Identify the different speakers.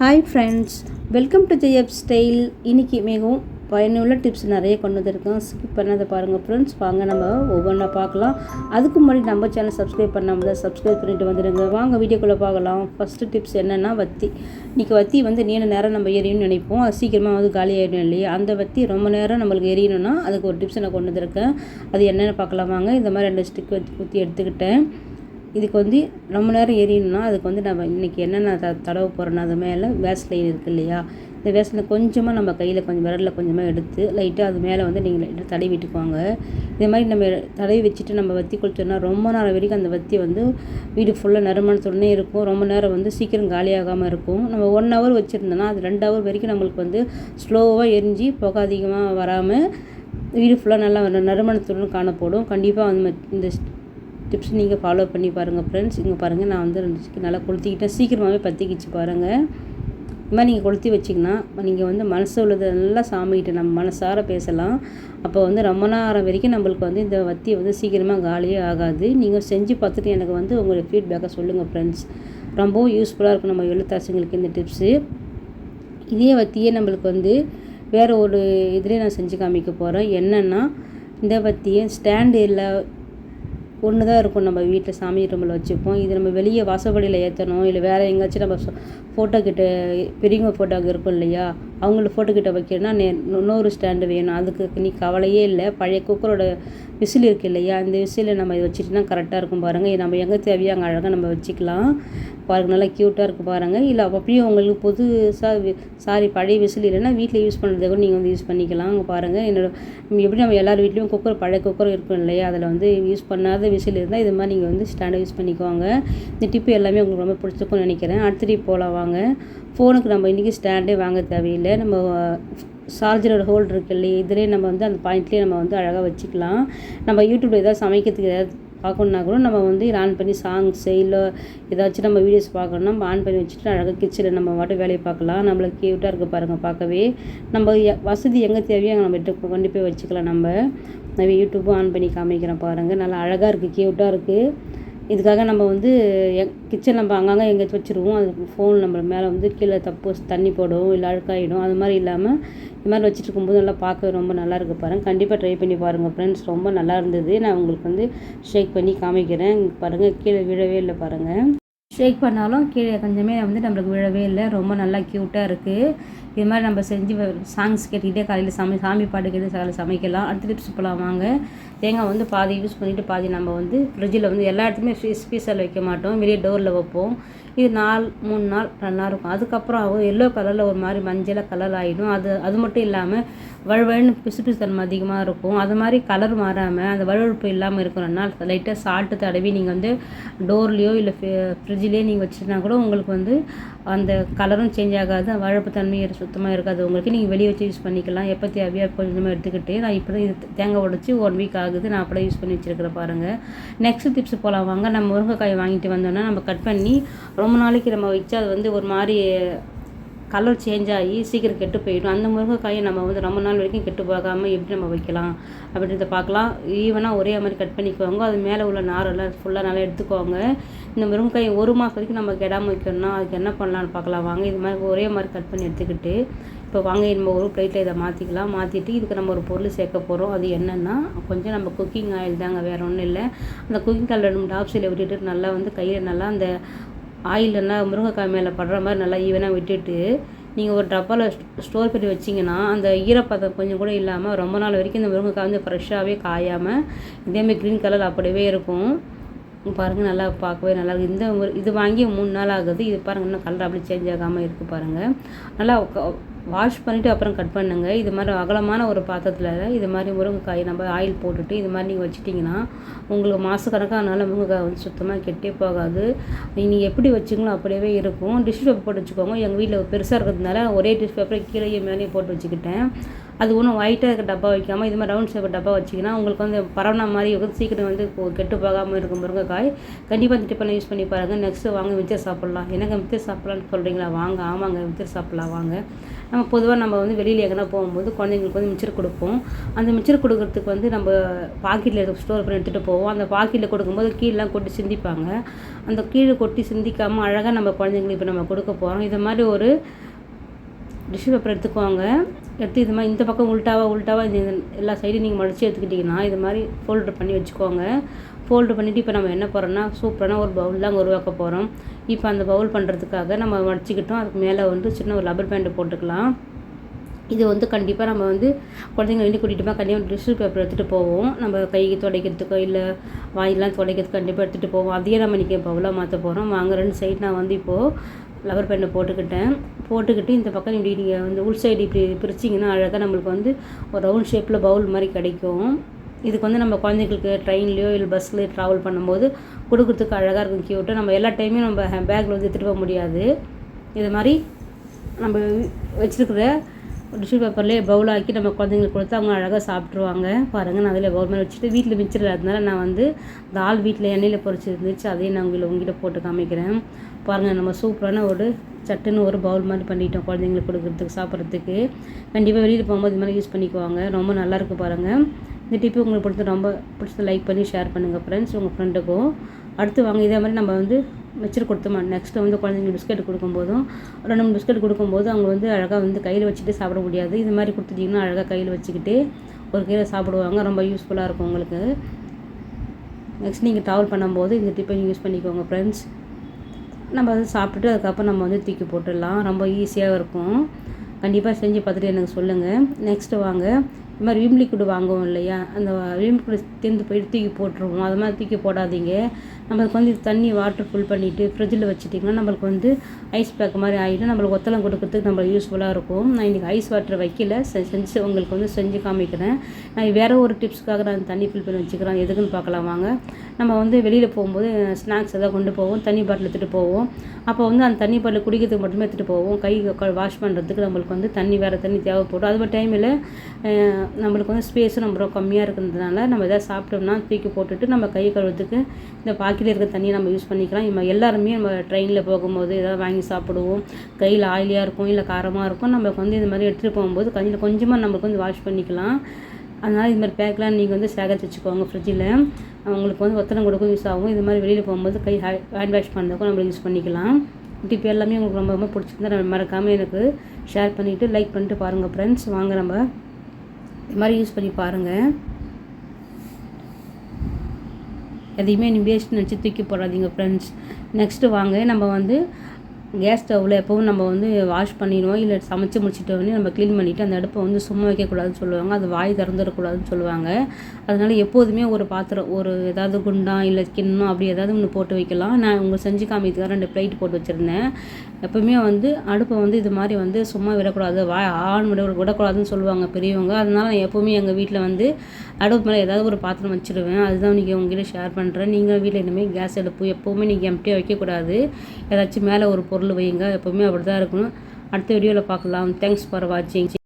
Speaker 1: Hi friends welcome to ஜெயப் style இன்றைக்கி மிகவும் பயனுள்ள டிப்ஸ் நிறைய கொண்டு வந்திருக்கோம். ஸ்கிப் பண்ணாத பாருங்கள் ஃப்ரெண்ட்ஸ் வாங்க நம்ம ஒவ்வொன்றா பார்க்கலாம். அதுக்கு முன்னாடி நம்ம சேனல் சப்ஸ்கிரைப் பண்ணாமல் தான் சப்ஸ்கிரைப் பண்ணிட்டு வந்துடுங்க வாங்க வீடியோக்குள்ளே பார்க்கலாம். ஃபஸ்ட்டு டிப்ஸ் என்னென்னா வத்தி. இன்றைக்கி வத்தி வந்து நீண்ட நேரம் நம்ம எரியணும்னு நினைப்போம். அது சீக்கிரமாக வந்து காலி ஆகிடும் இல்லையா? அந்த வத்தி ரொம்ப நேரம் நம்மளுக்கு எரியணும்னா அதுக்கு ஒரு டிப்ஸ் நான் கொண்டு வந்திருக்கேன். அது என்னென்னு பார்க்கலாம் வாங்க இந்த மாதிரி ரெண்டு ஸ்டிக் வச்சு குத்தி எடுத்துக்கிட்டேன். இதுக்கு வந்து ரொம்ப நேரம் எரியணும்னா அதுக்கு வந்து நம்ம இன்றைக்கி என்னென்ன த தடவை போகிறோன்னா அது மேலே வேஸ்லைன் இருக்குது இல்லையா? இந்த வேஸ்லின் கொஞ்சமாக நம்ம கையில் கொஞ்சம் விரலில் கொஞ்சமாக எடுத்து லைட்டாக அது மேலே வந்து நீங்கள் லைட்டாக தடவி விட்டுக்குவாங்க இது மாதிரி நம்ம தடவி வச்சுட்டு நம்ம வத்தி குளிச்சோன்னா ரொம்ப நேரம் வரைக்கும் அந்த வத்தி வந்து வீடு ஃபுல்லாக நறுமணத்துடனே இருக்கும். ரொம்ப நேரம் வந்து சீக்கிரம் காலியாகாமல் இருக்கும். நம்ம ஒன் ஹவர் வச்சுருந்தோன்னா அது ரெண்டு ஹவர் வரைக்கும் நம்மளுக்கு வந்து ஸ்லோவாக எரிஞ்சு புகை அதிகமாக வராமல் வீடு ஃபுல்லாக நல்லா நறுமணத்துடன் காணப்படும். கண்டிப்பாக வந்து இந்த டிப்ஸ் நீங்கள் ஃபாலோ பண்ணி பாருங்கள் ஃப்ரெண்ட்ஸ் இங்கே பாருங்கள் நான் வந்து ரெண்டு சிக்கன் நல்லா கொளுத்திக்கிட்டேன். சீக்கிரமாகவே பற்றிக்கிச்சு பாருங்கள் இது மாதிரி நீங்கள் கொளுத்தி வச்சிங்கன்னா நீங்கள் வந்து மனசு உள்ளது நல்லா சாமிக்கிட்ட நம்ம மனசார பேசலாம். அப்போ வந்து ரொம்ப நேரம் வரைக்கும் நம்மளுக்கு வந்து இந்த வத்தி வந்து சீக்கிரமாக காலியே ஆகாது. நீங்கள் செஞ்சு பார்த்துட்டு எனக்கு வந்து உங்களுடைய ஃபீட்பேக்கை சொல்லுங்கள் ஃப்ரெண்ட்ஸ் ரொம்பவும் யூஸ்ஃபுல்லாக இருக்கும் நம்ம எழுத்தாசங்களுக்கு இந்த டிப்ஸு இதே வத்தியே நம்மளுக்கு வந்து வேறு ஒரு இதிலே நான் செஞ்சு காமிக்க போகிறேன் என்னென்னா இந்த வத்தியை ஸ்டாண்டு இல்லை ஒன்று தான் இருக்கும். நம்ம வீட்டில் சாமி ரூமில் வச்சுப்போம். இது நம்ம வெளியே வாசப்படியில் ஏற்றணும் இல்லை வேறு எங்கேயாச்சும் நம்ம ஃபோட்டோ கிட்ட பெரியவங்க ஃபோட்டோ இருக்கும் இல்லையா? அவங்கள ஃபோட்டோக்கிட்ட வைக்கணும்னா நே இன்னொரு ஸ்டாண்டு வேணும். அதுக்கு நீ கவலையே இல்லை. பழைய குக்கரோட விசில் இருக்குது இல்லையா? இந்த விசிலை நம்ம வச்சுட்டுனா கரெக்டாக இருக்கும் பாருங்கள் நம்ம எங்கே தேவையோ அங்கே அழகாக நம்ம வச்சுக்கலாம். பாருங்கள் நல்லா க்யூட்டாக இருக்குது பாருங்கள் இல்லை அப்படியே உங்களுக்கு புதுசாக சாரி பழைய விசில் இல்லைன்னா வீட்டில் யூஸ் பண்ணுறதை கூட நீங்கள் வந்து யூஸ் பண்ணிக்கலாம் அங்கே பாருங்கள் என்னோட எப்படி நம்ம எல்லார் வீட்லேயும் குக்கர் பழைய குக்கர் இருக்கும் இல்லையா? அதில் வந்து யூஸ் பண்ணாத விசில் இருந்தால் இது மாதிரி நீங்கள் வந்து ஸ்டாண்டை யூஸ் பண்ணிக்குவாங்க இந்த டிப்பு எல்லாமே உங்களுக்கு ரொம்ப பிடிச்சிருக்கும்னு நினைக்கிறேன். அடுத்த டிப் போகலாம் வாங்க. ஃபோனுக்கு நம்ம இன்றைக்கி ஸ்டாண்டே வாங்க தேவையில்லை. நம்ம சார்ஜரோட ஹோல்டு இருக்கு இல்லையே இதிலே நம்ம வந்து அந்த பாயிண்ட்லேயே நம்ம வந்து அழகாக வச்சுக்கலாம். நம்ம யூடியூப்பில் ஏதாவது சமைக்கிறதுக்கு ஏதாவது பார்க்கணுன்னா கூட நம்ம வந்து ஆன் பண்ணி சாங்ஸ் இல்லை ஏதாச்சும் நம்ம வீடியோஸ் பார்க்கணும்னா நம்ம ஆன் பண்ணி வச்சுட்டு அழகாக கிச்சனில் நம்ம மட்டும் வேலையை பார்க்கலாம். நம்மளுக்கு க்யூட்டாக இருக்குது பாருங்கள் பார்க்கவே. நம்ம வசதி எங்கே தேவையோ அங்கே நம்ம கொண்டு போய் வச்சுக்கலாம் நம்ம. நம்ம யூடியூப்பும் ஆன் பண்ணி காமிக்கிறேன் பாருங்கள் நல்லா அழகாக இருக்குது க்யூட்டாக இருக்குது இதுக்காக நம்ம வந்து கிச்சன் நம்ம அங்கங்கே எங்கேயாச்சும் வச்சுருவோம். அது ஃபோன் நம்ம மேலே வந்து கீழே தப்பு தண்ணி போடும் இல்லை அழுக்காயிடும். அது மாதிரி இல்லாமல் இது மாதிரி வச்சுட்டு இருக்கும்போது நல்லா பார்க்க ரொம்ப நல்லா இருக்கு பாருங்கள் கண்டிப்பாக ட்ரை பண்ணி பாருங்கள் ஃப்ரெண்ட்ஸ் ரொம்ப நல்லா இருந்தது. நான் உங்களுக்கு வந்து ஷேக் பண்ணி காமிக்கிறேன். பாருங்கள் கீழே விழவே இல்லை பாருங்கள் ஷேக் பண்ணாலும் கீழே கொஞ்சமே வந்து நம்மளுக்கு விழவே இல்லை. ரொம்ப நல்லா க்யூட்டாக இருக்குது இது மாதிரி நம்ம செஞ்சு சாங்ஸ் கேட்டுக்கிட்டே காலையில் சமை சாமி பாட்டு கேட்டு காலையில் சமைக்கலாம். அடுத்த டிப்ஸ் போகலாம் வாங்க. தேங்காய் வந்து பாதி யூஸ் பண்ணிவிட்டு பாதி நம்ம வந்து ஃப்ரிட்ஜில் வந்து எல்லா இடத்துலையுமே ஃப்ரீஸ் ஃப்ரீசரில் வைக்க மாட்டோம். வெளியே டோரில் வைப்போம். இது நாள் மூணு நாள் ரெண்டு நாள் இருக்கும். அதுக்கப்புறம் ஆகும். எல்லோ கலரில் ஒரு மாதிரி மஞ்சளாக கலர் ஆகிடும் அது அது மட்டும் இல்லாமல் வழுவழுன்னு பிசு பிசு தன்மை அதிகமாக இருக்கும். அது மாதிரி கலர் மாறாமல் அந்த வழுவழுப்பு இல்லாமல் இருக்கணும்னா லைட்டாக சால்ட்டு தடவி நீங்கள் வந்து டோர்லேயோ இல்லை ஃப்ரிட்ஜ்லேயோ நீங்கள் வச்சுருந்தா கூட உங்களுக்கு வந்து அந்த கலரும் சேஞ்ச் ஆகாது. வழுப்பு தன்மையும் சுத்தமாக இருக்காது. உங்களுக்கு நீங்கள் வெளியே வச்சு யூஸ் பண்ணிக்கலாம். எப்போ தேவையோ கொஞ்சமாக எடுத்துக்கிட்டு நான் இப்போ தான் இது தேங்காய் உடச்சி ஒன் வீக் ஆகுது. நான் அப்படியே யூஸ் பண்ணி வச்சுருக்கிறேன் பாருங்கள் நெக்ஸ்ட் டிப்ஸ் போகலாம் வாங்க. நம்ம முருங்கைக்காய் வாங்கிட்டு வந்தோன்னா நம்ம கட் பண்ணி ரொம்ப நாளைக்கு நம்ம வச்சு அது வந்து ஒரு மாதிரி கலர் சேஞ்ச் ஆகி சீக்கிரம் கெட்டு போயிடும். அந்த முருங்கைக்காயை நம்ம வந்து ரொம்ப நாள் வரைக்கும் கெட்டு போகாமல் எப்படி நம்ம வைக்கலாம் அப்படின்றத பார்க்கலாம். ஈவனாக ஒரே மாதிரி கட் பண்ணிக்குவாங்க அது மேலே உள்ள நாரெல்லாம் ஃபுல்லாக நல்லா எடுத்துக்குவாங்க இந்த முருங்கைக்காய் ஒரு மாதம் வரைக்கும் நம்ம கெடாமல் வைக்கணும்னா அதுக்கு என்ன பண்ணலான்னு பார்க்கலாம். வாங்க இது மாதிரி ஒரே மாதிரி கட் பண்ணி எடுத்துக்கிட்டு இப்போ வாங்க நம்ம ஒரு பிளேட்டில் இதை மாற்றிக்கலாம் மாற்றிட்டு இதுக்கு நம்ம ஒரு பொருள் சேர்க்க போகிறோம் அது என்னென்னா கொஞ்சம் நம்ம குக்கிங் ஆயில் தாங்க வேறு ஒன்றும் இல்லை. அந்த குக்கிங் ஆயில் ரெண்டு டாப் சைடில் விட்டுட்டு நல்லா வந்து கையில் நல்லா அந்த ஆயில் முருங்கைக்காய் மேலே படுற மாதிரி நல்லா ஈவனாக விட்டுட்டு நீங்கள் ஒரு டப்பாவில் ஸ்டோர் பண்ணி வச்சிங்கன்னா அந்த ஈரப்பதம் கொஞ்சம் கூட இல்லாமல் ரொம்ப நாள் வரைக்கும் இந்த முருங்கைக்காய் வந்து ஃப்ரெஷ்ஷாகவே காயாமல் இதேமாதிரி க்ரீன் கலர் அப்படியே இருக்கும். பாருங்கள் நல்லா பார்க்கவே நல்லா இருக்குது இந்த இது வாங்கி மூணு நாள் ஆகுது. இது பாருங்கள் இன்னும் கலர் அப்படி சேஞ்ச் ஆகாமல் இருக்குது பாருங்கள் நல்லா வாஷ் பண்ணிவிட்டு அப்புறம் கட் பண்ணுங்கள் இது மாதிரி அகலமான ஒரு பாத்திரத்தில் இது மாதிரி முருங்கைக்காய் நம்ம ஆயில் போட்டுட்டு இது மாதிரி நீங்கள் வச்சிட்டிங்கன்னா உங்களுக்கு மாதக்கணக்கானால முருங்கைக்காய் வந்து சுத்தமாக கெட்டே போகாது. நீங்கள் எப்படி வச்சிங்களோ அப்படியே இருக்கும். டிஷ்யூ பேப்பர் போட்டு வச்சுக்கோங்க. எங்கள் வீட்டில் பெருசாக இருக்கிறதுனால ஒரே டிஷ்யூ பேப்பரை கீழே மேலேயும் போட்டு வச்சுக்கிட்டேன். அது ஒன்றும் ஒயிட்டாக இருக்க டப்பா வைக்காமல் இது மாதிரி ரவுண்ட் ஷேப் டப்பா வச்சிங்கன்னா உங்களுக்கு வந்து பரவன மாதிரி வந்து சீக்கிரம் வந்து கெட்டு போகாமல் இருக்கும் முருங்கைக்காய். கண்டிப்பாக இந்த டிப்பெல்லாம் யூஸ் பண்ணி பாருங்கள் நெக்ஸ்ட்டு வாங்க மிச்சர் சாப்பிட்லாம். என்னங்க மிச்சர் சாப்பிட்லான்னு சொல்கிறீங்களா வாங்க ஆமாங்க மிச்சர் சாப்பிட்லாம் வாங்க. நம்ம பொதுவாக நம்ம வந்து வெளியில் எங்கன்னா போகும்போது குழந்தைங்களுக்கு வந்து மிச்சர் கொடுப்போம். அந்த மிச்சர் கொடுக்குறதுக்கு வந்து நம்ம பாக்கெட்டில் ஸ்டோர் பண்ணி எடுத்துகிட்டு போவோம். அந்த பாக்கெட்டில் கொடுக்கும்போது கீழெலாம் கொட்டி சிந்திப்பாங்க. அந்த கீழே கொட்டி சிந்திக்காமல் அழகாக நம்ம குழந்தைங்களுக்கு இப்போ நம்ம கொடுக்க போகிறோம் இது மாதிரி ஒரு டிஷ்யூ பேப்பர் எடுத்துக்கோங்க எடுத்து இது மாதிரி இந்த பக்கம் உல்ட்டாவா உல்ட்டாவாக இந்த எல்லா சைடும் நீங்கள் மடித்து எடுத்துக்கிட்டிங்கன்னா இது மாதிரி ஃபோல்டர் பண்ணி வச்சுக்கோங்க. ஃபோல்டு பண்ணிவிட்டு இப்போ நம்ம என்ன போகிறோம்னா சூப்பரான ஒரு பவுல் தான் உருவாக்க போகிறோம் இப்போ அந்த பவுல் பண்ணுறதுக்காக நம்ம மடிச்சுக்கிட்டோம். அதுக்கு மேலே வந்து சின்ன ஒரு லபர் பேண்ட் போட்டுக்கலாம். இது வந்து கண்டிப்பாக நம்ம வந்து குழந்தைங்க வெளியே கூட்டிகிட்டு போய் கண்டிப்பாக டிஷ்யூ பேப்பர் எடுத்துகிட்டு போவோம். நம்ம கைக்கு துடைக்கிறதுக்கோ இல்லை வாயிலாம் துடைக்கிறதுக்கு கண்டிப்பாக எடுத்துகிட்டு போவோம். அதையே நம்ம இன்றைக்கி பவுலாக மாற்ற போகிறோம் வாங்க ரெண்டு சைட் நான் வந்து இப்போது லவர் பேண்டை போட்டுக்கிட்டேன். போட்டுக்கிட்டு இந்த பக்கம் இப்படி நீங்கள் வந்து உள் சைடு இப்படி பிரிச்சிங்கன்னா அழகாக நம்மளுக்கு வந்து ஒரு ரவுண்ட் ஷேப்பில் பவுல் மாதிரி கிடைக்கும். இதுக்கு வந்து நம்ம குழந்தைங்களுக்கு ட்ரெயின்லேயோ இல்லை பஸ்லேயோ ட்ராவல் பண்ணும்போது கொடுக்குறதுக்கு அழகாக இருக்கும் க்யூட்டாக நம்ம எல்லா டைமையும் நம்ம பேக்கில் வந்து எடுத்துகிட்டு போக முடியாது. இது மாதிரி நம்ம வச்சுருக்கிற டிஷ்யூ பேப்பர்லேயே பவுல் ஆக்கி நம்ம குழந்தைங்களுக்கு கொடுத்து அவங்க அழகாக சாப்பிட்ருவாங்க பாருங்கள் நான் அதில் பவுல் மாதிரி வச்சுட்டு வீட்டில் மிச்சம் இல்லாததுனால நான் வந்து தால் வீட்டில் எண்ணெயில் பொறிச்சு இருந்துச்சு அதையும் நான் உங்களை உங்ககிட்ட போட்டு காமிக்கிறேன். பாருங்கள் நம்ம சூப்பரான ஒரு சட்டுன்னு ஒரு பவுல் மாதிரி பண்ணிட்டோம் குழந்தைங்களுக்கு கொடுக்குறதுக்கு சாப்பிட்றதுக்கு. கண்டிப்பாக வெளியில் போகும்போது இது மாதிரி யூஸ் பண்ணிக்குவாங்க. ரொம்ப நல்லாயிருக்கு பாருங்கள் இந்த டிப்பு உங்களுக்கு பிடிச்சது ரொம்ப பிடிச்சது லைக் பண்ணி ஷேர் பண்ணுங்கள் ஃப்ரெண்ட்ஸ் உங்கள் ஃப்ரெண்டுக்கும் அடுத்து வாங்க இதே மாதிரி நம்ம வந்து மிச்சர் கொடுத்தோமா? நெக்ஸ்ட்டு வந்து குழந்தைங்களுக்கு பிஸ்கெட் கொடுக்கும்போதும் ரெண்டு மூணு பிஸ்கெட் கொடுக்கும்போது அவங்க வந்து அழகாக வந்து கையில் வச்சுட்டு சாப்பிட முடியாது. இது மாதிரி கொடுத்துட்டிங்கன்னா அழகாக கையில் வச்சுக்கிட்டு ஒரு கையில் சாப்பிடுவாங்க. ரொம்ப யூஸ்ஃபுல்லாக இருக்கும் உங்களுக்கு. நெக்ஸ்ட் நீங்கள் ட்ராவல் பண்ணும்போது இந்த டிப்பை யூஸ் பண்ணிக்கோங்க ஃப்ரெண்ட்ஸ் நம்ம வந்து சாப்பிட்டுட்டு அதுக்கப்புறம் நம்ம வந்து தூக்கி போட்டுடலாம். ரொம்ப ஈஸியாக இருக்கும். கண்டிப்பாக செஞ்சு பார்த்துட்டு எனக்கு சொல்லுங்கள் நெக்ஸ்ட்டு வாங்க. இது மாதிரி விம்லி லிக்விட் வாங்குவோம் இல்லையா? அந்த விம்லி லிக்விட் தீர்ந்து போயிட்டு தூக்கி போட்டுருவோம். அது மாதிரி தூக்கி போடாதீங்க. நம்மளுக்கு வந்து தண்ணி வாட்டர் ஃபில் பண்ணிவிட்டு ஃப்ரிட்ஜில் வச்சுட்டிங்கன்னா நம்மளுக்கு வந்து ஐஸ் பேக் மாதிரி ஆகிடும் நம்மளுக்கு ஒத்தளம் கொடுக்கறதுக்கு நம்மளுக்கு யூஸ்ஃபுல்லாக இருக்கும். நான் இன்றைக்கி ஐஸ் வாட்டர் வைக்கல. செ- செஞ்சு உங்களுக்கு வந்து செஞ்சு காமிக்கிறேன். நான் வேறு ஒரு டிப்ஸ்க்காக நான் தண்ணி ஃபில் பண்ணி வச்சுக்கிறேன். எதுக்குன்னு பார்க்கலாம். வாங்க. நம்ம வந்து வெளியில் போகும்போது ஸ்நாக்ஸ் எதாவது கொண்டு போவோம் தண்ணி பாட்டில் எடுத்துகிட்டு போவோம். அப்போ வந்து அந்த தண்ணி பாட்டில் குடிக்கிறதுக்கு மட்டுமே எடுத்துகிட்டு போவோம். கை வாஷ் பண்ணுறதுக்கு நம்மளுக்கு வந்து தண்ணி வேறு தண்ணி தேவைப்படும். அது டைமில் நம்மளுக்கு வந்து ஸ்பேஸும் நம்ம ரொம்ப கம்மியாக இருக்கிறதுனால நம்ம எதாவது சாப்பிட்டோம்னா தூக்கி போட்டுட்டு நம்ம கை கழுவுறதுக்கு இந்த பாக்கெட்டில் இருக்கிற தண்ணியை நம்ம யூஸ் பண்ணிக்கலாம். நம்ம எல்லாருமே நம்ம ட்ரெயினில் போகும்போது எதாவது வாங்கி சாப்பிடுவோம். கையில் ஆயிலியாக இருக்கும் இல்லை காரமாக இருக்கும். நம்மளுக்கு வந்து இந்த மாதிரி எடுத்துகிட்டு போகும்போது கொஞ்சம் கொஞ்சமாக நம்மளுக்கு வந்து வாஷ் பண்ணிக்கலாம். அதனால் இது மாதிரி பேக்கெலாம் நீங்கள் வந்து சேகரித்து வச்சுக்கோங்க ஃப்ரிட்ஜில் அவங்களுக்கு வந்து ஒத்தனை கொடுக்கும் யூஸ் ஆகும். இது மாதிரி வெளியில் போகும்போது கை ஹேண்ட் வாஷ் பண்ணுறதுக்கும் நம்ம யூஸ் பண்ணிக்கலாம். டிப் எல்லாமே உங்களுக்கு ரொம்ப ரொம்ப பிடிச்சிருந்தா நம்ம மறக்காமல் எனக்கு ஷேர் பண்ணிவிட்டு லைக் பண்ணிட்டு பாருங்கள் ஃப்ரெண்ட்ஸ் வாங்க நம்ம இது மாதிரி யூஸ் பண்ணி பாருங்கள் எதையுமே நீ வேஸ்ட் நினச்சி தூக்கி போடாதீங்க ஃப்ரெண்ட்ஸ் நெக்ஸ்ட்டு வாங்க நம்ம வந்து கேஸ் ஸ்டவ்வில் எப்பவும் நம்ம வந்து வாஷ் பண்ணிடுவோம். இல்லை சமைச்சு முடிச்சுட்டோடனே நம்ம க்ளீன் பண்ணிவிட்டு அந்த அடுப்பை வந்து சும்மா வைக்கக்கூடாதுன்னு சொல்லுவாங்க. அது வாய் திறந்துடக்கூடாதுன்னு சொல்லுவாங்க. அதனால் எப்போதுமே ஒரு பாத்திரம் ஒரு ஏதாவது குண்டான் இல்லை கிண்ணம் அப்படி ஏதாவது ஒன்று போட்டு வைக்கலாம். நான் உங்கள் செஞ்சு காமிக்கிறதுக்காக ரெண்டு பிளேட் போட்டு வச்சுருந்தேன். எப்பவுமே வந்து அடுப்பை வந்து இது மாதிரி வந்து சும்மா விடக்கூடாது. வா ஆண் விட விடக்கூடாதுன்னு சொல்லுவாங்க பெரியவங்க. அதனால் நான் எப்போவுமே எங்கள் வீட்டில் வந்து அடுப்பு மேலே ஏதாவது ஒரு பாத்திரம் வச்சுருவேன். அதுதான் இன்றைக்கி உங்ககிட்ட ஷேர் பண்ணுறேன் நீங்கள் வீட்டில் இனிமேல் கேஸ் அடுப்பு எப்போவுமே நீங்கள் எம்டியாக வைக்கக்கூடாது. ஏதாச்சும் மேலே ஒரு பொருள் வைங்க எப்போவுமே அப்படி தான் இருக்கணும். அடுத்த வீடியோவில் பார்க்கலாம். தேங்க்ஸ் ஃபார் வாட்சிங்